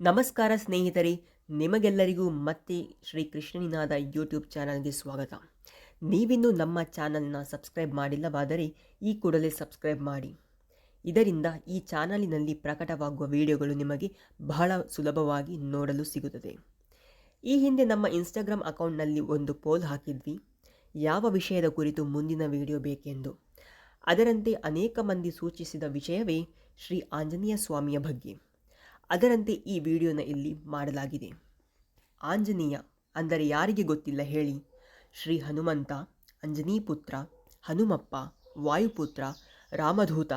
ನಮಸ್ಕಾರ ಸ್ನೇಹಿತರೆ, ನಿಮಗೆಲ್ಲರಿಗೂ ಮತ್ತೆ ಶ್ರೀ ಕೃಷ್ಣನಿನಾದ ಯೂಟ್ಯೂಬ್ ಚಾನಲ್ಗೆ ಸ್ವಾಗತ. ನೀವಿನ್ನೂ ನಮ್ಮ ಚಾನಲ್ನ ಸಬ್ಸ್ಕ್ರೈಬ್ ಮಾಡಿಲ್ಲವಾದರೆ ಈ ಕೂಡಲೇ ಸಬ್ಸ್ಕ್ರೈಬ್ ಮಾಡಿ. ಇದರಿಂದ ಈ ಚಾನಲಿನಲ್ಲಿ ಪ್ರಕಟವಾಗುವ ವಿಡಿಯೋಗಳು ನಿಮಗೆ ಬಹಳ ಸುಲಭವಾಗಿ ನೋಡಲು ಸಿಗುತ್ತದೆ. ಈ ಹಿಂದೆ ನಮ್ಮ ಇನ್ಸ್ಟಾಗ್ರಾಮ್ ಅಕೌಂಟ್ನಲ್ಲಿ ಒಂದು ಪೋಲ್ ಹಾಕಿದ್ವಿ. ಯಾವ ವಿಷಯದ ಕುರಿತು ಮುಂದಿನ ವಿಡಿಯೋ ಬೇಕೆಂದು. ಅದರಂತೆ ಅನೇಕ ಮಂದಿ ಸೂಚಿಸಿದ ವಿಷಯವೇ ಶ್ರೀ ಆಂಜನೇಯ ಸ್ವಾಮಿಯ ಬಗ್ಗೆ. ಅದರಂತೆ ಈ ವಿಡಿಯೋನ ಇಲ್ಲಿ ಮಾಡಲಾಗಿದೆ. ಆಂಜನೇಯ ಅಂದರೆ ಯಾರಿಗೆ ಗೊತ್ತಿಲ್ಲ ಹೇಳಿ. ಶ್ರೀ ಹನುಮಂತ ಅಂಜನೀ ಪುತ್ರ, ಹನುಮಪ್ಪ, ವಾಯುಪುತ್ರ, ರಾಮಧೂತ,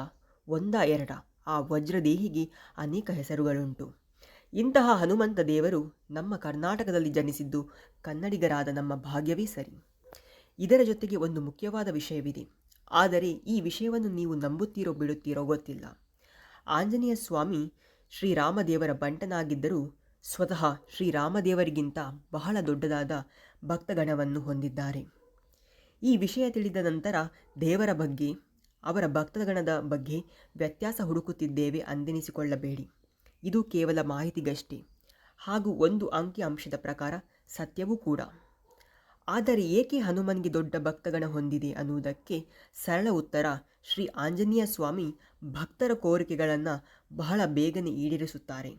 ಒಂದ ಎರಡ ಆ ವಜ್ರದೇಹಿಗೆ ಅನೇಕ ಹೆಸರುಗಳುಂಟು. ಇಂತಹ ಹನುಮಂತ ದೇವರು ನಮ್ಮ ಕರ್ನಾಟಕದಲ್ಲಿ ಜನಿಸಿದ್ದು ಕನ್ನಡಿಗರಾದ ನಮ್ಮ ಭಾಗ್ಯವೇ ಸರಿ. ಇದರ ಜೊತೆಗೆ ಒಂದು ಮುಖ್ಯವಾದ ವಿಷಯವಿದೆ. ಆದರೆ ಈ ವಿಷಯವನ್ನು ನೀವು ನಂಬುತ್ತೀರೋ ಬಿಡುತ್ತೀರೋ ಗೊತ್ತಿಲ್ಲ. ಆಂಜನೇಯ ಸ್ವಾಮಿ ಶ್ರೀರಾಮದೇವರ ಬಂಟನಾಗಿದ್ದರೂ ಸ್ವತಃ ಶ್ರೀರಾಮದೇವರಿಗಿಂತ ಬಹಳ ದೊಡ್ಡದಾದ ಭಕ್ತಗಣವನ್ನು ಹೊಂದಿದ್ದಾರೆ. ಈ ವಿಷಯ ತಿಳಿದ ನಂತರ ದೇವರ ಬಗ್ಗೆ, ಅವರ ಭಕ್ತಗಣದ ಬಗ್ಗೆ ವ್ಯತ್ಯಾಸ ಹುಡುಕುತ್ತಿದ್ದೇವೆ ಅಂದೆನಿಸಿಕೊಳ್ಳಬೇಡಿ. ಇದು ಕೇವಲ ಮಾಹಿತಿಗಷ್ಟೇ. ಹಾಗೂ ಒಂದು ಅಂಕಿ ಅಂಶದ ಪ್ರಕಾರ ಸತ್ಯವೂ ಕೂಡ. ಆದರೆ ಏಕೆ ಹನುಮನ್ಗೆ ದೊಡ್ಡ ಭಕ್ತಗಣ ಹೊಂದಿದೆ ಅನ್ನುವುದಕ್ಕೆ ಸರಳ ಉತ್ತರ ಶ್ರೀ ಆಂಜನೇಯ ಸ್ವಾಮಿ ಭಕ್ತರ ಕೋರಿಕೆಗಳನ್ನು ಬಹಳ ಬೇಗನೆ ಈಡೇರಿಸುತ್ತಾರೆ.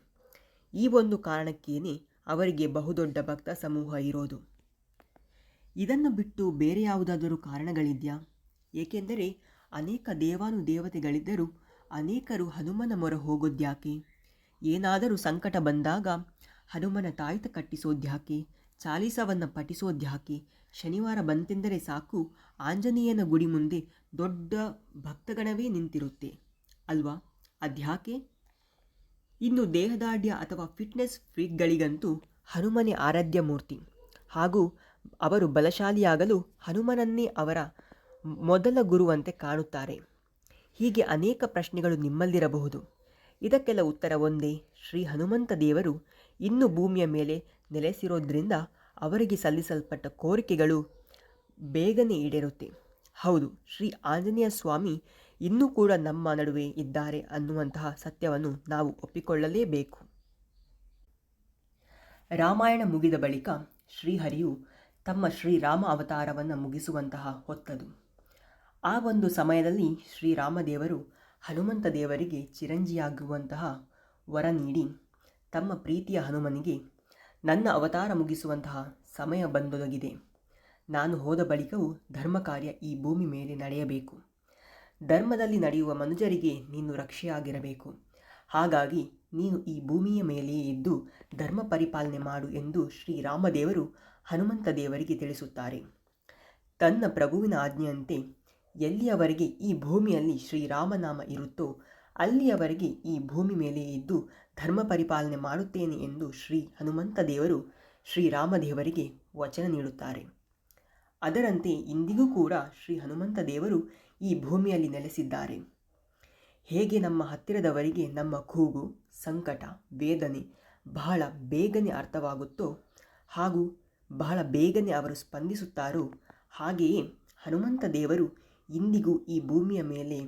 ಈ ಒಂದು ಕಾರಣಕ್ಕೇನೆ ಅವರಿಗೆ ಬಹುದೊಡ್ಡ ಭಕ್ತ ಸಮೂಹ ಇರೋದು. ಇದನ್ನು ಬಿಟ್ಟು ಬೇರೆ ಯಾವುದಾದರೂ ಕಾರಣಗಳಿದೆಯಾ? ಏಕೆಂದರೆ ಅನೇಕ ದೇವಾನು ದೇವತೆಗಳಿದ್ದರೂ ಅನೇಕರು ಹನುಮನ ಮೊರೆ ಹೋಗೋದ್ಯಾಕೆ? ಏನಾದರೂ ಸಂಕಟ ಬಂದಾಗ ಹನುಮನ ತಾಯ್ತ ಕಟ್ಟಿಸೋದ್ಯಾಕೆ? ಚಾಲೀಸವನ್ನು ಪಠಿಸೋದ್ಯಾಕೆ ಶನಿವಾರ ಬಂತೆಂದರೆ ಸಾಕು ಆಂಜನೇಯನ ಗುಡಿ ಮುಂದೆ ದೊಡ್ಡ ಭಕ್ತಗಣವೇ ನಿಂತಿರುತ್ತೆ. ಅಲ್ವಾ? ಅದ್ಯಾಕೆ ಇನ್ನು ದೇಹದಾಢ್ಯ ಅಥವಾ ಫಿಟ್ನೆಸ್ ಫ್ರೀಕ್ಗಳಿಗಂತೂ ಹನುಮನೆ ಆರಾಧ್ಯ ಮೂರ್ತಿ. ಹಾಗೂ ಅವರು ಬಲಶಾಲಿಯಾಗಲು ಹನುಮನನ್ನೇ ಅವರ ಮೊದಲ ಗುರುವಂತೆ ಕಾಣುತ್ತಾರೆ. ಹೀಗೆ ಅನೇಕ ಪ್ರಶ್ನೆಗಳು ನಿಮ್ಮಲ್ಲಿರಬಹುದು. ಇದಕ್ಕೆಲ್ಲ ಉತ್ತರ ಒಂದೇ, ಶ್ರೀ ಹನುಮಂತ ದೇವರು ಇನ್ನು ಭೂಮಿಯ ಮೇಲೆ ನೆಲೆಸಿರೋದ್ರಿಂದ ಅವರಿಗೆ ಸಲ್ಲಿಸಲ್ಪಟ್ಟ ಕೋರಿಕೆಗಳು ಬೇಗನೆ ಈಡೇರುತ್ತೆ. ಹೌದು, ಶ್ರೀ ಆಂಜನೇಯ ಸ್ವಾಮಿ ಇನ್ನೂ ಕೂಡ ನಮ್ಮ ನಡುವೆ ಇದ್ದಾರೆ ಅನ್ನುವಂತಹ ಸತ್ಯವನ್ನು ನಾವು ಒಪ್ಪಿಕೊಳ್ಳಲೇಬೇಕು. ರಾಮಾಯಣ ಮುಗಿದ ಬಳಿಕ ಶ್ರೀಹರಿಯು ತಮ್ಮ ಶ್ರೀರಾಮ ಅವತಾರವನ್ನು ಮುಗಿಸುವಂತಹ ಹೊತ್ತದು. ಆ ಒಂದು ಸಮಯದಲ್ಲಿ ಶ್ರೀರಾಮದೇವರು ಹನುಮಂತ ದೇವರಿಗೆ ಚಿರಂಜಿಯಾಗುವಂತಹ ವರ ನೀಡಿ ತಮ್ಮ ಪ್ರೀತಿಯ ಹನುಮನಿಗೆ ನನ್ನ ಅವತಾರ ಮುಗಿಸುವಂತಹ ಸಮಯ ಬಂದೊದಗಿದೆ. ನಾನು ಹೋದ ಬಳಿಕವೂ ಧರ್ಮ ಕಾರ್ಯ ಈ ಭೂಮಿ ಮೇಲೆ ನಡೆಯಬೇಕು. ಧರ್ಮದಲ್ಲಿ ನಡೆಯುವ ಮನುಜರಿಗೆ ನೀನು ರಕ್ಷೆಯಾಗಿರಬೇಕು. ಹಾಗಾಗಿ ನೀನು ಈ ಭೂಮಿಯ ಮೇಲೆಯೇ ಇದ್ದು ಧರ್ಮ ಪರಿಪಾಲನೆ ಮಾಡು ಎಂದು ಶ್ರೀರಾಮದೇವರು ಹನುಮಂತ ದೇವರಿಗೆ ತಿಳಿಸುತ್ತಾರೆ. ತನ್ನ ಪ್ರಭುವಿನ ಆಜ್ಞೆಯಂತೆ ಎಲ್ಲಿಯವರೆಗೆ ಈ ಭೂಮಿಯಲ್ಲಿ ಶ್ರೀರಾಮನಾಮ ಇರುತ್ತೋ ಅಲ್ಲಿಯವರೆಗೆ ಈ ಭೂಮಿ ಮೇಲೆ ಇದ್ದು ಧರ್ಮ ಪರಿಪಾಲನೆ ಮಾಡುತ್ತೇನೆ ಎಂದು ಶ್ರೀ ಹನುಮಂತ ದೇವರು ಶ್ರೀರಾಮದೇವರಿಗೆ ವಚನ ನೀಡುತ್ತಾರೆ. ಅದರಂತೆ ಇಂದಿಗೂ ಕೂಡ ಶ್ರೀ ಹನುಮಂತ ದೇವರು ಈ ಭೂಮಿಯಲ್ಲಿ ನೆಲೆಸಿದ್ದಾರೆ. ಹೇಗೆ ನಮ್ಮ ಹತ್ತಿರದವರಿಗೆ ನಮ್ಮ ಕೂಗು, ಸಂಕಟ, ವೇದನೆ ಬಹಳ ಬೇಗನೆ ಅರ್ಥವಾಗುತ್ತೋ ಹಾಗೂ ಬಹಳ ಬೇಗನೆ ಅವರು ಸ್ಪಂದಿಸುತ್ತಾರೋ ಹಾಗೆಯೇ ಹನುಮಂತ ದೇವರು ಇಂದಿಗೂ ಈ ಭೂಮಿಯ ಮೇಲೆ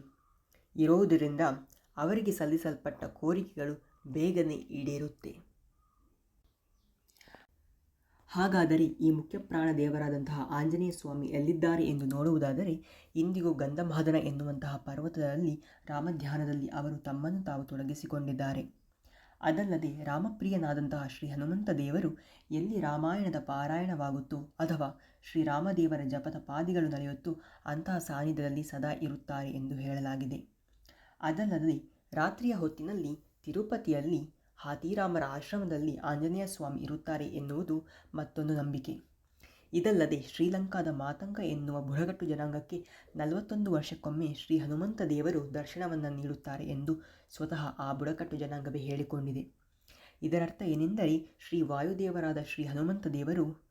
ಇರೋದರಿಂದ ಅವರಿಗೆ ಸಲ್ಲಿಸಲ್ಪಟ್ಟ ಕೋರಿಕೆಗಳು ಬೇಗನೆ ಈಡೇರುತ್ತೆ. ಹಾಗಾದರೆ ಈ ಮುಖ್ಯ ಪ್ರಾಣ ದೇವರಾದಂತಹ ಆಂಜನೇಯ ಸ್ವಾಮಿ ಎಲ್ಲಿದ್ದಾರೆ ಎಂದು ನೋಡುವುದಾದರೆ, ಇಂದಿಗೂ ಗಂಧಮಾದನ ಎನ್ನುವಂತಹ ಪರ್ವತದಲ್ಲಿ ರಾಮಧ್ಯಾನದಲ್ಲಿ ಅವರು ತಮ್ಮನ್ನು ತಾವು ತೊಡಗಿಸಿಕೊಂಡಿದ್ದಾರೆ. ಅದಲ್ಲದೆ ರಾಮಪ್ರಿಯನಾದಂತಹ ಶ್ರೀ ಹನುಮಂತ ದೇವರು ಎಲ್ಲಿ ರಾಮಾಯಣದ ಪಾರಾಯಣವಾಗುತ್ತೋ ಅಥವಾ ಶ್ರೀರಾಮದೇವರ ಜಪದ ಪಾದಿಗಳು ನಡೆಯುತ್ತೋ ಅಂತಹ ಸಾನ್ನಿಧ್ಯದಲ್ಲಿ ಸದಾ ಇರುತ್ತಾರೆ ಎಂದು ಹೇಳಲಾಗಿದೆ. ಅದಲ್ಲದೆ, ರಾತ್ರಿಯ ಹೊತ್ತಿನಲ್ಲಿ ತಿರುಪತಿಯಲ್ಲಿ ಹಾತಿರಾಮರ ಆಶ್ರಮದಲ್ಲಿ ಆಂಜನೇಯ ಸ್ವಾಮಿ ಇರುತ್ತಾರೆ ಎನ್ನುವುದು ಮತ್ತೊಂದು ನಂಬಿಕೆ. ಇದಲ್ಲದೆ, ಶ್ರೀಲಂಕಾದ ಮಾತಂಗ ಎನ್ನುವ ಬುಡಗಟ್ಟು ಜನಾಂಗಕ್ಕೆ ನಲವತ್ತೊಂದು ವರ್ಷಕ್ಕೊಮ್ಮೆ ಶ್ರೀ ಹನುಮಂತ ದೇವರು ದರ್ಶನವನ್ನು ನೀಡುತ್ತಾರೆ ಎಂದು ಸ್ವತಃ ಆ ಬುಡಕಟ್ಟು ಜನಾಂಗವೇ ಹೇಳಿಕೊಂಡಿದೆ. ಇದರರ್ಥ ಏನೆಂದರೆ, ಶ್ರೀ ವಾಯುದೇವರಾದ ಶ್ರೀ ಹನುಮಂತ ದೇವರು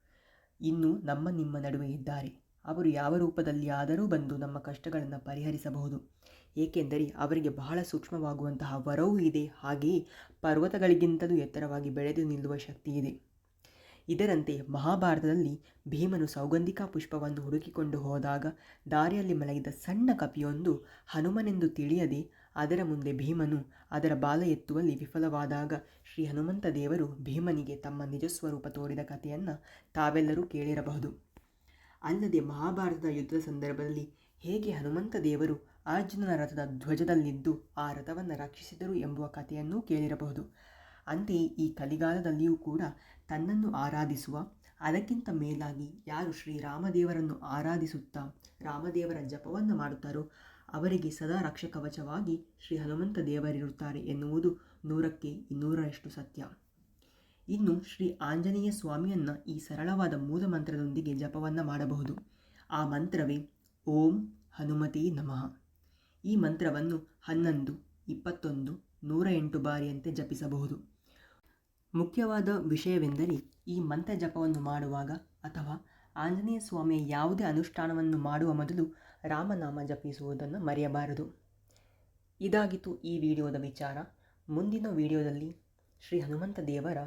ಇನ್ನೂ ನಮ್ಮ ನಿಮ್ಮ ನಡುವೆ ಇದ್ದಾರೆ. ಅವರು ಯಾವ ರೂಪದಲ್ಲಿ ಆದರೂ ಬಂದು ನಮ್ಮ ಕಷ್ಟಗಳನ್ನು ಪರಿಹರಿಸಬಹುದು. ಏಕೆಂದರೆ ಅವರಿಗೆ ಬಹಳ ಸೂಕ್ಷ್ಮವಾಗುವಂತಹ ವರವೂ ಇದೆ. ಹಾಗೆಯೇ ಪರ್ವತಗಳಿಗಿಂತಲೂ ಎತ್ತರವಾಗಿ ಬೆಳೆದು ನಿಲ್ಲುವ ಶಕ್ತಿ ಇದೆ. ಇದರಂತೆ ಮಹಾಭಾರತದಲ್ಲಿ ಭೀಮನು ಸೌಗಂಧಿಕಾ ಪುಷ್ಪವನ್ನು ಹುಡುಕಿಕೊಂಡು ಹೋದಾಗ ದಾರಿಯಲ್ಲಿ ಮಲಗಿದ ಸಣ್ಣ ಕಪಿಯೊಂದು ಹನುಮನೆಂದು ತಿಳಿಯದೆ ಅದರ ಮುಂದೆ ಭೀಮನು ಅದರ ಬಾಲ ಎತ್ತುವಲ್ಲಿ ವಿಫಲವಾದಾಗ ಶ್ರೀ ಹನುಮಂತ ದೇವರು ಭೀಮನಿಗೆ ತಮ್ಮ ನಿಜಸ್ವರೂಪ ತೋರಿದ ಕಥೆಯನ್ನು ತಾವೆಲ್ಲರೂ ಕೇಳಿರಬಹುದು. ಅಲ್ಲದೆ ಮಹಾಭಾರತದ ಯುದ್ಧದ ಸಂದರ್ಭದಲ್ಲಿ ಹೇಗೆ ಹನುಮಂತ ದೇವರು ಅರ್ಜುನನ ರಥದ ಧ್ವಜದಲ್ಲಿದ್ದು ಆ ರಥವನ್ನು ರಕ್ಷಿಸಿದರು ಎಂಬುವ ಕಥೆಯನ್ನೂ ಕೇಳಿರಬಹುದು. ಅಂತೆಯೇ ಈ ಕಲಿಗಾಲದಲ್ಲಿಯೂ ಕೂಡ ತನ್ನನ್ನು ಆರಾಧಿಸುವ, ಅದಕ್ಕಿಂತ ಮೇಲಾಗಿ ಯಾರು ಶ್ರೀರಾಮದೇವರನ್ನು ಆರಾಧಿಸುತ್ತಾ ರಾಮದೇವರ ಜಪವನ್ನು ಮಾಡುತ್ತಾರೋ ಅವರಿಗೆ ಸದಾ ರಕ್ಷಕವಚವಾಗಿ ಶ್ರೀ ಹನುಮಂತ ದೇವರಿರುತ್ತಾರೆ ಎನ್ನುವುದು ನೂರಕ್ಕೆ ಇನ್ನೂರರಷ್ಟು ಸತ್ಯ. ಇನ್ನು ಶ್ರೀ ಆಂಜನೇಯ ಸ್ವಾಮಿಯನ್ನು ಈ ಸರಳವಾದ ಮೂಲ ಮಂತ್ರದೊಂದಿಗೆ ಜಪವನ್ನು ಮಾಡಬಹುದು. ಆ ಮಂತ್ರವೇ, ಓಂ ಹನುಮತಿ ನಮಃ. ಈ ಮಂತ್ರವನ್ನು ಹನ್ನೊಂದು, ಇಪ್ಪತ್ತೊಂದು, ನೂರ ಎಂಟು ಬಾರಿಯಂತೆ ಜಪಿಸಬಹುದು. ಮುಖ್ಯವಾದ ವಿಷಯವೆಂದರೆ ಈ ಮಂತ್ರ ಜಪವನ್ನು ಮಾಡುವಾಗ ಅಥವಾ ಆಂಜನೇಯ ಸ್ವಾಮಿಯ ಯಾವುದೇ ಅನುಷ್ಠಾನವನ್ನು ಮಾಡುವ ಮೊದಲು ರಾಮನಾಮ ಜಪಿಸುವುದನ್ನು ಮರೆಯಬಾರದು. ಇದಾಗಿತ್ತು ಈ ವಿಡಿಯೋದ ವಿಚಾರ. ಮುಂದಿನ ವಿಡಿಯೋದಲ್ಲಿ ಶ್ರೀ ಹನುಮಂತ ದೇವರ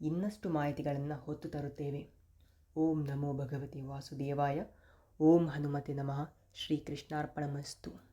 ಇನ್ನಷ್ಟು ಮಾಹಿತಿಗಳನ್ನು ಹೊತ್ತು ತರುತ್ತೇವೆ. ಓಂ ನಮೋ ಭಗವತಿ ವಾಸುದೇವಾಯ. ಓಂ ಹನುಮತೆ ನಮಃ. ಶ್ರೀ ಕೃಷ್ಣಾರ್ಪಣಮಸ್ತು